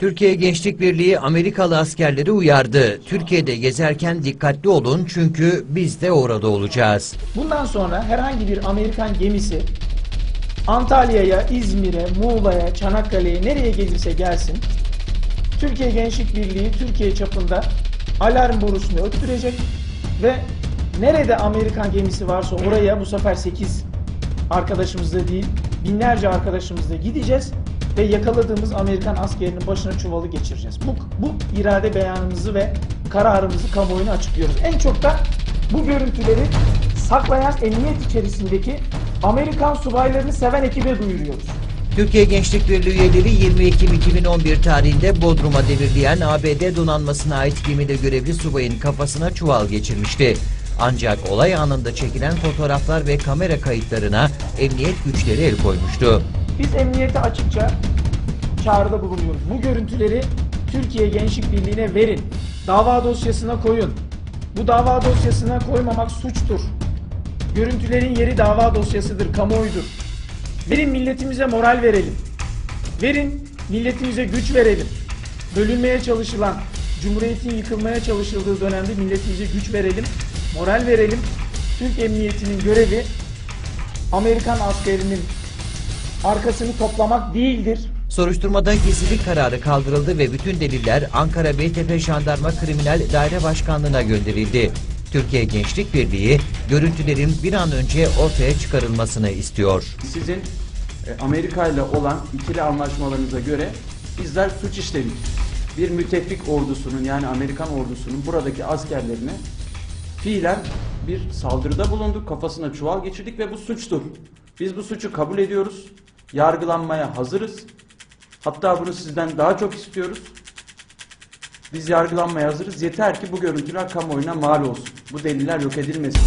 Türkiye Gençlik Birliği Amerikalı askerleri uyardı. Türkiye'de gezerken dikkatli olun çünkü biz de orada olacağız. Bundan sonra herhangi bir Amerikan gemisi Antalya'ya, İzmir'e, Muğla'ya, Çanakkale'ye nereye gelirse gelsin Türkiye Gençlik Birliği Türkiye çapında alarm borusunu öttürecek ve nerede Amerikan gemisi varsa oraya bu sefer 8 arkadaşımızla değil binlerce arkadaşımızla gideceğiz ve yakaladığımız Amerikan askerinin başına çuvalı geçireceğiz. Bu, bu irade beyanımızı ve kararımızı kamuoyuna açıklıyoruz. En çok da bu görüntüleri saklayan emniyet içerisindeki Amerikan subaylarını seven ekibe duyuruyoruz. Türkiye Gençlik Birliği üyeleri 20 Ekim 2011 tarihinde Bodrum'a demirleyen ABD donanmasına ait gemide görevli subayın kafasına çuval geçirmişti. Ancak olay anında çekilen fotoğraflar ve kamera kayıtlarına emniyet güçleri el koymuştu. Biz emniyete açıkça çağrıda bulunuyoruz. Bu görüntüleri Türkiye Gençlik Birliği'ne verin. Dava dosyasına koyun. Bu dava dosyasına koymamak suçtur. Görüntülerin yeri dava dosyasıdır, kamuoyudur. Verin milletimize moral verelim. Verin milletimize güç verelim. Bölünmeye çalışılan, Cumhuriyetin yıkılmaya çalışıldığı dönemde milletimize güç verelim, moral verelim. Türk Emniyeti'nin görevi Amerikan askerinin arkasını toplamak değildir. Soruşturmada gizlilik kararı kaldırıldı ve bütün deliller Ankara Beytepe Jandarma Kriminal Daire Başkanlığı'na gönderildi. Türkiye Gençlik Birliği görüntülerin bir an önce ortaya çıkarılmasını istiyor. Sizin e, Amerika ile olan ikili anlaşmalarınıza göre bizler suç işledik. Bir müttefik ordusunun yani Amerikan ordusunun buradaki askerlerine fiilen bir saldırıda bulunduk, kafasına çuval geçirdik ve bu suçtur. Biz bu suçu kabul ediyoruz, yargılanmaya hazırız. Hatta bunu sizden daha çok istiyoruz. Biz yargılanmaya hazırız. Yeter ki bu görüntüler kamuoyuna mal olsun. Bu deliller yok edilmesin.